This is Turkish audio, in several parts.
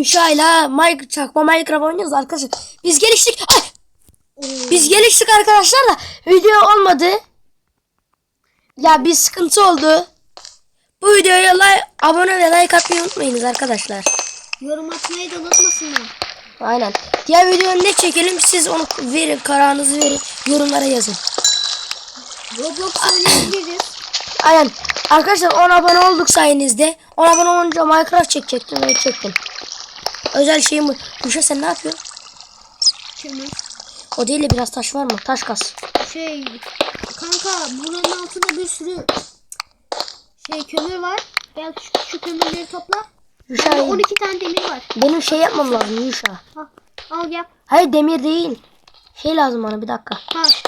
Üşa'yla Mike çakma Minecraft oynuyoruz arkadaşlar. Biz geliştik. Ay! Biz geliştik arkadaşlar da video olmadı. Ya bir sıkıntı oldu. Bu videoya like, abone ve like atmayı unutmayınız arkadaşlar. Yorum atmayı da unutmasınlar. Aynen. Diğer videoyu ne çekelim siz onu verin kararınızı verin yorumlara yazın. Roblox oynayabiliriz. Aynen. Arkadaşlar 10 abone olduk sayenizde. 10 abone olunca Minecraft çekecektim ve çektim. Özel şeyim bu. Gülşah sen ne yapıyorsun? Kömür. O değil de biraz taş var mı? Taş kas. Şey kanka buranın altında bir sürü şey kömür var. Gel şu, şu kömürleri topla. Gülşah Bende 12 tane demir var. benim şey yapmam lazım Gülşah. Al, al yap. Hayır demir değil. Şey lazım bana bir dakika. Taş.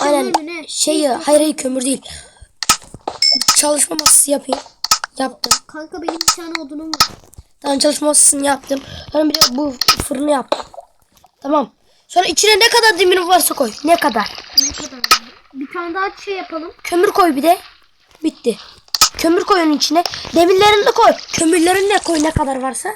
Aynen mü ne? şeyi hayır hayır kömür değil. Çalışma masası yapayım. Yaptım. Kanka benim bir tane odunum var. Tamam çalışma masasını yaptım. Sonra bir de bu fırını yaptım. Tamam. Sonra içine ne kadar demir varsa koy. Ne kadar. Ne kadar? Bir tane daha şey yapalım. Kömür koy bir de. Bitti. Kömür koy onun içine. Demirlerini de koy. Kömürlerini de koy ne kadar varsa.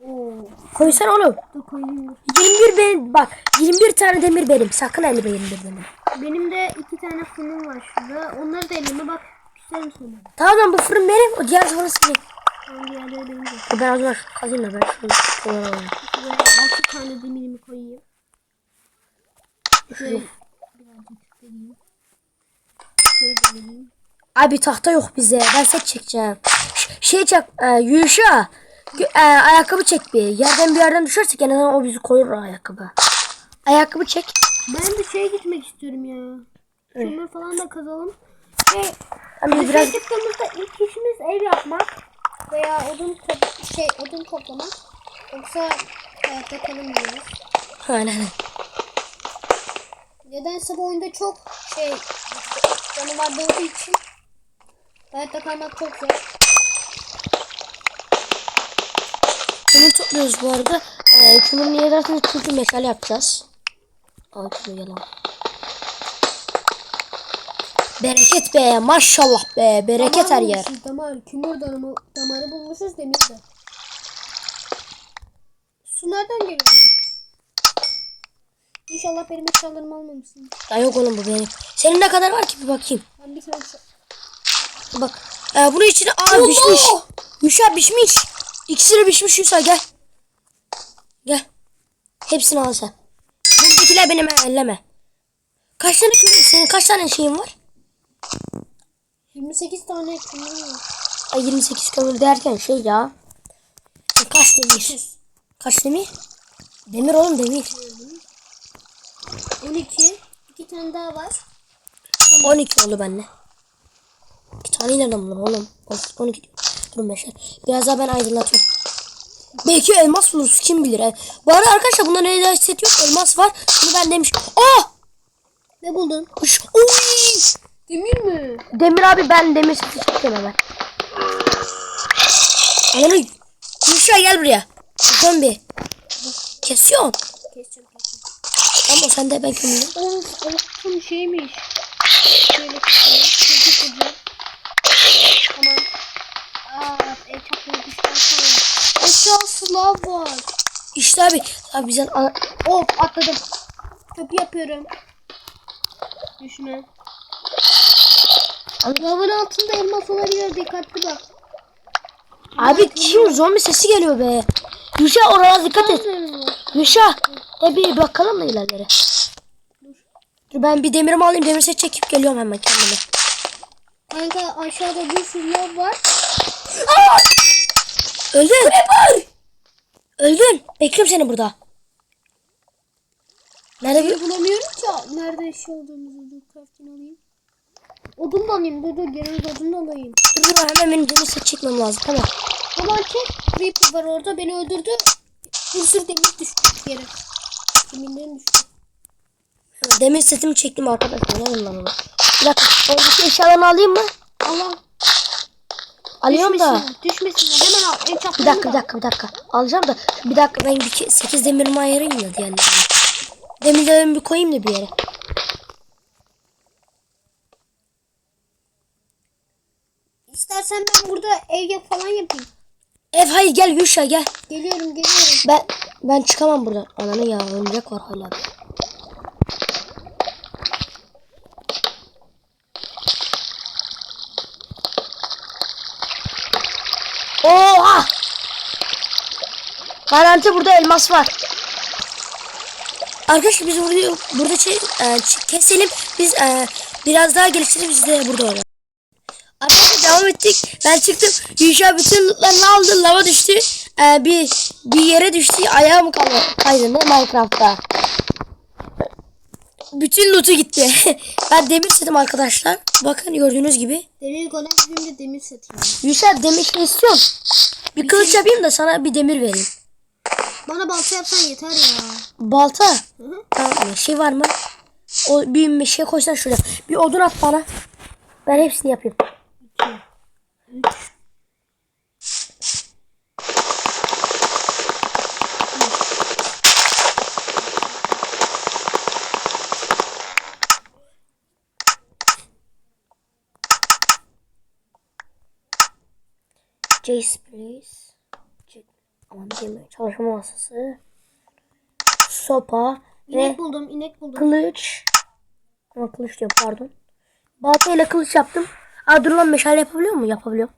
Oo. Koysan oğlum. Dur koyayım. 21 benim bak 21 tane demir benim. Sakın elime 21 demir. Benim de iki tane fırınım var şurada. Onları da elime bak. Güzel sana. Tamam bu fırın benim. O diğer fırın senin. Ben diğerleri benim de. Ben az önce kazayım da ben şunu şunu alayım. Şuraya altı tane demirimi koyayım. Şöyle birazcık vereyim. Şöyle de vereyim. Abi tahta yok bize. Ben set çekeceğim. Şey çek. E. Gö- E, ayakkabı çek bir. Yerden bir yerden düşersek en azından o bizi koyur ayakkabı. Ayakkabı çek. Ben de şeye gitmek istiyorum ya. Kömür falan da kazalım. Şey, Ben bir dışarı biraz çıktığımızda ilk işimiz ev yapmak veya odun şey odun toplamak. Yoksa hayatta kalamıyoruz. Aynen. Nedense bu oyunda çok şey canavar doğduğu için hayatta kalmak çok zor. Kömür topluyoruz bu arada. E, kömür niye derseniz çünkü meşale yapacağız. Kömür yalan. Bereket be maşallah be bereket her yer. bulmuşuz, Damar, kömür damarı, damarı bulmuşuz demir de. Su nereden geliyor? İnşallah benim eşyalarımı almamışsın. Ya yok oğlum bu benim. Senin ne kadar var ki bir bakayım. Ben bir tane şu- Bak. E, bunun içine aa pişmiş. Yuşa pişmiş. İkisi de pişmiş Yuşa gel. Gel. Hepsini al sen. Buradakiler benim elleme. Kaç tane senin kaç tane şeyin var? 28 tane kömür var. Ay 28 kömür derken şey ya. E, Kaç demir? Kaç demir? Demir oğlum demir. 12. İki tane daha var. 12 oldu bende. İki tane nereden buldun oğlum? 12 diyor. Durun beşer. Biraz daha ben aydınlatıyorum. Belki elmas buluruz kim bilir. E, Bu arada arkadaşlar bunda ne set yok elmas var. Bunu ben demiş. Aa! Ne buldun? Kuş. Oy! Demir mi? Demir abi ben demir seti çekeceğim hemen. Ananı. Yuşa gel buraya. Zombi. Kesiyorum. Keseceğim keseceğim. Ama sen de ben kömürüm. Of of şeymiş. Şöyle keseceğim. Çocuk kızı. Tamam. Aa ev çapına düşten sonra. Aşağısı lav var. İşte abi. Abi ana- Of atladım. Köprü yapıyorum. Düşme. Lavın altında elmas olabilir dikkatli bak. Abi kim zombi sesi geliyor be. Yuşa oraya dikkat et. Yuşa. E bir bakalım mı ilerlere? Dur ben bir demirimi alayım. Demir set çekip geliyorum hemen kendime. Kanka aşağıda bir sürü lav var. Öldün. Öldün. Bekliyorum seni burada. Nerede bulamıyorum ki. Nerede şey olduğumuzu dur craftını alayım. Odun da alayım. Dur dur gene odun da alayım. Dur dur hemen benim demir set çekmem lazım. Tamam. Ulan çek. Creeper var orada beni öldürdü. Bir sürü demir düştü yere. Demirlerim düştü. Demir setimi çektim arkadaşlar. Nereden lan onu? Bir dakika. Oradaki eşyalarını alayım mı? Allah Alıyorum da. düşmesinler. Düşmesinler. Hemen al. En Bir dakika bir da. dakika bir dakika. Alacağım da. Bir dakika ben bir 8 demirimi ayırayım da diğerlerine. Demirlerimi bir koyayım da bir yere. İstersen ben burada ev yap falan yapayım. Ev hayır gel Yuşa gel. Geliyorum geliyorum. Ben ben çıkamam buradan. Ananı ya örümcek var hala. Oha! Garanti burada elmas var. Arkadaşlar biz burada burada şey, e, keselim. Biz e, biraz daha geliştirip biz de burada oynayalım. Arkadaşlar devam ettik. Ben çıktım. Yuşa bütün lootlarını aldı. Lava düştü. Ee, bir bir yere düştü. Ayağım kaydı, kaydı ne Minecraft'ta. Bütün loot'u gitti. ben demir setim arkadaşlar. Bakın gördüğünüz gibi. Demir golem şimdi demir satayım. Yuşa demir şey istiyorsun. Bir kılıç yapayım da sana bir demir vereyim. Bana balta yapsan yeter ya. Balta. Hı hı. Tamam şey var mı? O bir şey koysan şuraya. Bir odun at bana. Ben hepsini yapayım. Jace please. Aman diyeyim. Çalışma masası. Sopa. Ve İnek buldum inek buldum. kılıç. Ama kılıç diyorum pardon. Baltayla kılıç yaptım. Aa dur lan meşale yapabiliyor mu? Yapabiliyor.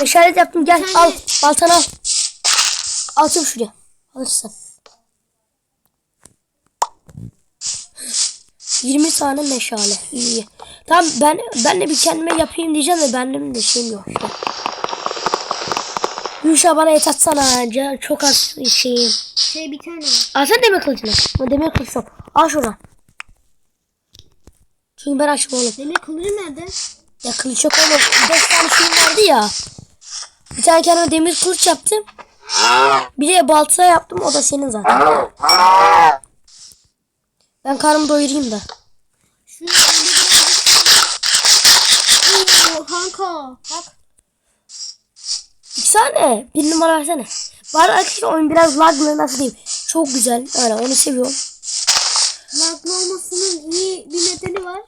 Meşale yaptım gel Sen al. Baltanı al. Al çabuk şuraya. Alırsın. 20 tane meşale. İyi. Tamam ben ben de bir kendime yapayım diyeceğim de benim de şeyim yok. Yuşa bana et atsana. Can- Çok az şeyim. Şey bir tane var. Alsana demir kılıcını. O demir kılıç yok. Al şuradan. Çünkü ben açım oğlum. Demir kılıcı nerede? Ya kılıç yok oğlum. 5 tane şeyim vardı ya. Bir tane kendime demir kılıç yaptım. Bir de balta yaptım. O da senin zaten. Ben karnımı doyurayım da. Şu önde birazcık. Oo kanka. Bak. Tane. Bir numara versene. Bari arkadaşlar oyun biraz laglı nasıl diyeyim. Çok güzel. Öyle onu seviyorum. Laglı olmasının iyi bir nedeni var.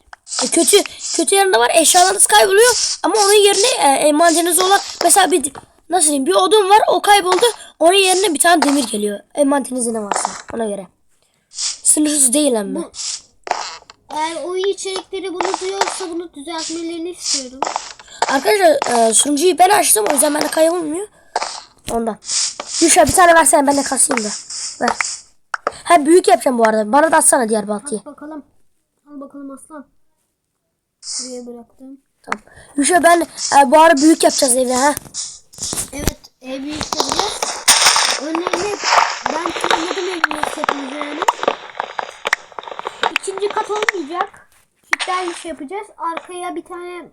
E, kötü kötü yanında var. Eşyalarınız kayboluyor. Ama onun yerine e, envanteriniz olan mesela bir nasıl diyeyim bir odun var o kayboldu. Onun yerine bir tane demir geliyor. Envanterinizde ne varsa ona göre. Sınırsız değil ama. Bu- Eğer oyun içerikleri bunu duyuyorsa bunu düzeltmelerini istiyorum. Arkadaşlar e, sunucuyu ben açtım o yüzden bende kaybolmuyor. Ondan. Düşer bir tane versene ben de kasayım da. Ver. Ha büyük yapacağım bu arada. Bana da atsana diğer baltayı. Al bakalım. Al bakalım aslan. Buraya bıraktım. Tamam. Düşer ben e, bu ara büyük yapacağız evde ha. Evet ev büyük yapacağız. Önlerine ben planladım evin setimizi yani. Çiftler iş yapacağız. Arkaya bir tane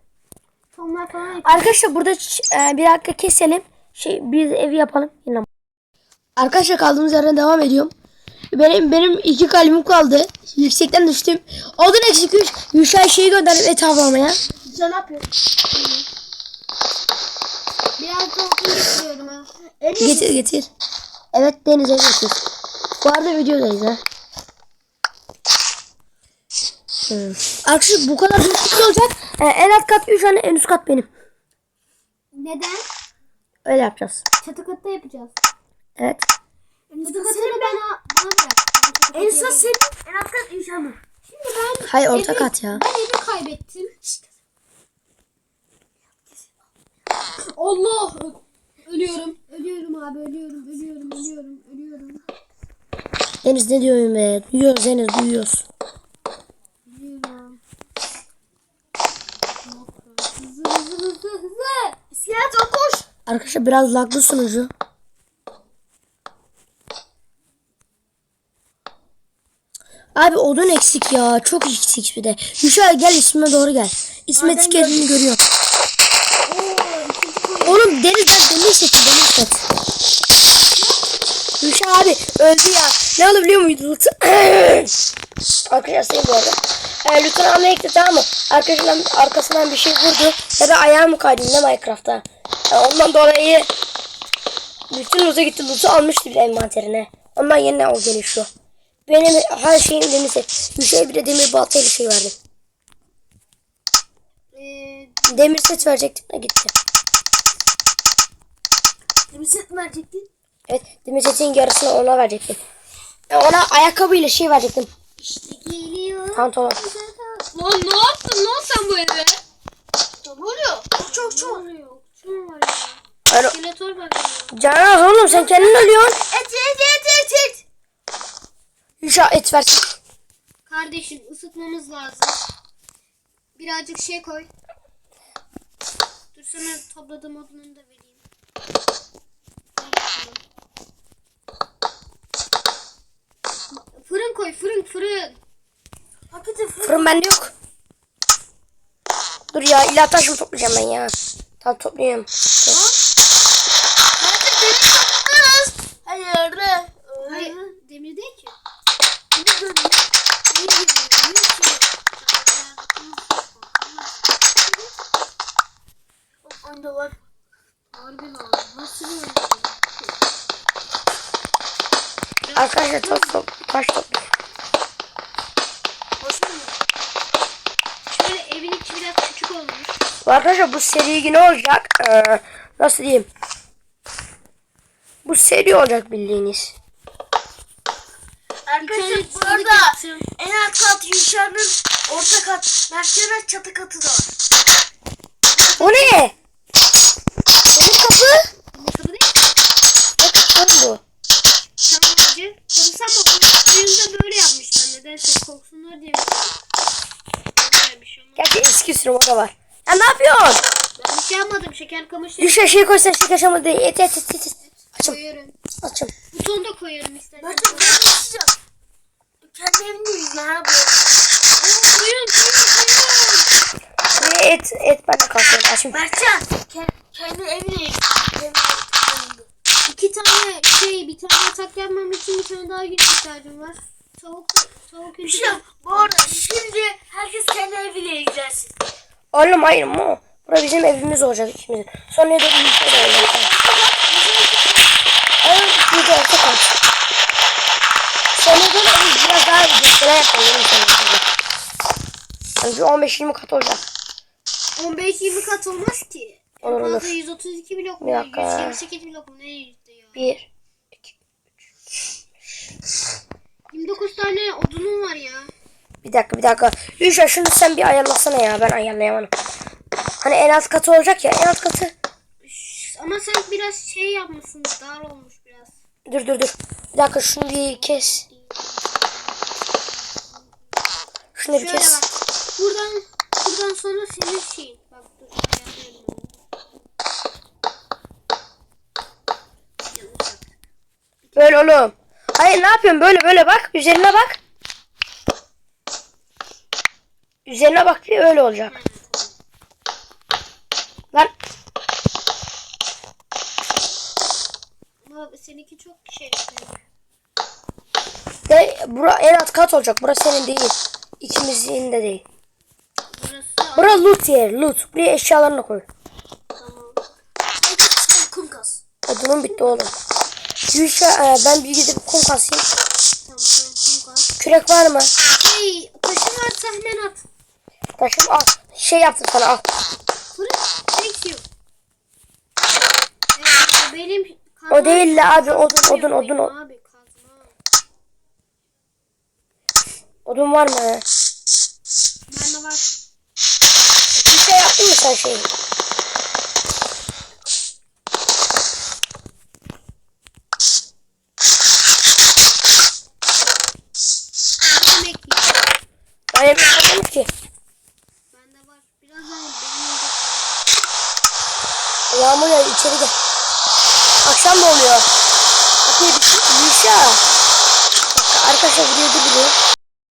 tomlar falan ekleyelim. Arkadaşlar burada e, bir dakika keselim. Şey biz evi yapalım. Yine. Arkadaşlar kaldığımız yerden devam ediyorum. Benim benim iki kalbim kaldı. Yüksekten düştüm. Odun eksik 3. Yuşa şeyi gönderdim et avlamaya. Sen ne yapıyorsun? Biraz da getiriyorum ha. Getir getir. Evet denize getir. Bu arada videodayız ha. Hmm. Arkadaşlar bu kadar büyük olacak. E, en alt kat 3 tane en üst kat benim. neden? Öyle yapacağız. Çatı katta yapacağız. Evet. Çatı katını bana, bana bırak. En son senin en alt kat inşallah. Şimdi ben Hayır orta evi- kat ya. Ben evi kaybettim. Allah! Ölüyorum. Ölüyorum abi ölüyorum. Ölüyorum. Ölüyorum. Ölüyorum. Deniz ne diyorsun be? Duyuyoruz Deniz duyuyoruz. Arkadaşlar biraz laglı sunucu. Abi odun eksik ya. Çok eksik bir de. Yuşa gel ismime doğru gel. İsmet geldiğini görüyor. Oğlum deniz ben demir seti demir set. Yuşa abi öldü ya. Ne oldu biliyor muydun? Arkadaşlar sayın bu arada. E, lütfen hamle ekle tamam mı? Arkadaşlar arkasından bir şey vurdu. Ya da ayağımı kaydı ne Minecraft'ta. E, ondan dolayı bütün loot'a gitti. Loot'u almıştı bile envanterine. Ondan yerine o gelişiyor. Benim her şeyim demir set. Yuşa'ya bir de demir baltayla şey verdim. Ee, Demir set verecektim de gitti. Demir set mi verecektin? Evet demir setin yarısını ona verecektim. E, Ona ayakkabıyla şey verecektim. İşte geliyor. Pantolon. Lan ne yaptın lan sen bu eve? Ne oluyor? Çok çok. Ne oluyor? Kim var ya? Var ya. Canaz oğlum sen kendin ölüyorsun. Et et et et et. Yuşa et versin. Kardeşim ısıtmamız lazım. Birazcık şey koy. Dur sana topladığım odununu da vereyim. Fırın koy fırın fırın. Hakikaten fırın. Fırın bende yok. Dur ya illa taş mı toplayacağım ben ya. Tamam toplayayım. Dur. Hayır. Hayır. Demir değil ki. Demir böyle. Demir gibi. Demir şey. Onda var. Harbi lan. Nasıl böyle? Arkadaşlar taş top, taş toplayayım. Hoş mu? Şöyle evin içi biraz küçük olmuş. Arkadaşlar bu seri ne olacak? Ee, nasıl diyeyim? Bu seri olacak bildiğiniz. Arkadaşlar bu arada en alt kat Yuşa'nın orta kat Mertcan'a çatı katı da var. O ne? Benim kapı. Kapı. Ne kapı bu? Çamurcı. Kapısı ama oyunda böyle yapmışlar. Nedense korksunlar diye. Bir şey. Gerçi eski sürüm o da var. Ya ne yapıyorsun? Ben bir şey yapmadım. Şeker kamışı Yuşa şey koysan şeker şamur değil. Et et et et. et. Açım koyuyorum. açım. Buton da koyuyorum istersen. Mertcan ben ne istiyorum? Kendi evindeyiz ya bu. Koyun koyun koyun. Ve et et ben de kalkıyorum. Açım. Mertcan ke- kendi evinde. İki tane şey bir tane yatak yapmam için bir tane daha gün ihtiyacım var. Tavuk tavuk ünlü. Yuşa bu arada şimdi herkes kendi eviyle ilgilensin. Oğlum hayır mı? Bura bizim evimiz olacak ikimizin. Sonra da bir şey de olacak. Evet bir de orta kat. Sonra da biraz daha gösteren yapalım. Yani bir 15-20 kat olacak. 15-20 kat olmaz ki. Olur, olur. fazla 132 blok mu? Bir dakika. 128 blok mu? Ne yüzde? 1 29 tane odunum var ya. Bir dakika bir dakika. Yuşa şunu sen bir ayarlasana ya ben ayarlayamadım. Hani en alt katı olacak ya en alt katı. Ama sen biraz şey yapmışsın. Dar olmuş biraz. Dur dur dur. Bir dakika şunu bir kes. Şunu bir Şöyle kes. bak. Buradan buradan sonra senin şeyin. Bak dur. Böyle oğlum. Hayır ne yapıyorsun böyle böyle bak. Üzerine bak. Üzerine bak bir öyle olacak. Lan Ama seninki çok şey de bura en alt kat olacak. Burası senin değil. İkimizin de değil. Burası Bura loot yer loot. Buraya eşyalarını koy. tamam. Kum kas. Odunum bitti oğlum. Yuşa e, ben bir gidip kum kasayım. Tamam kum kas. Kürek var mı? Hey taşın varsa hemen at. Taşım al. Şey yaptım sana al. Fırın. Thank you. Evet, benim O değil la abi odun odun odun. odun. Abi kazma. Odun var mı? Bende var. Bir şey yaptın mı sen şey?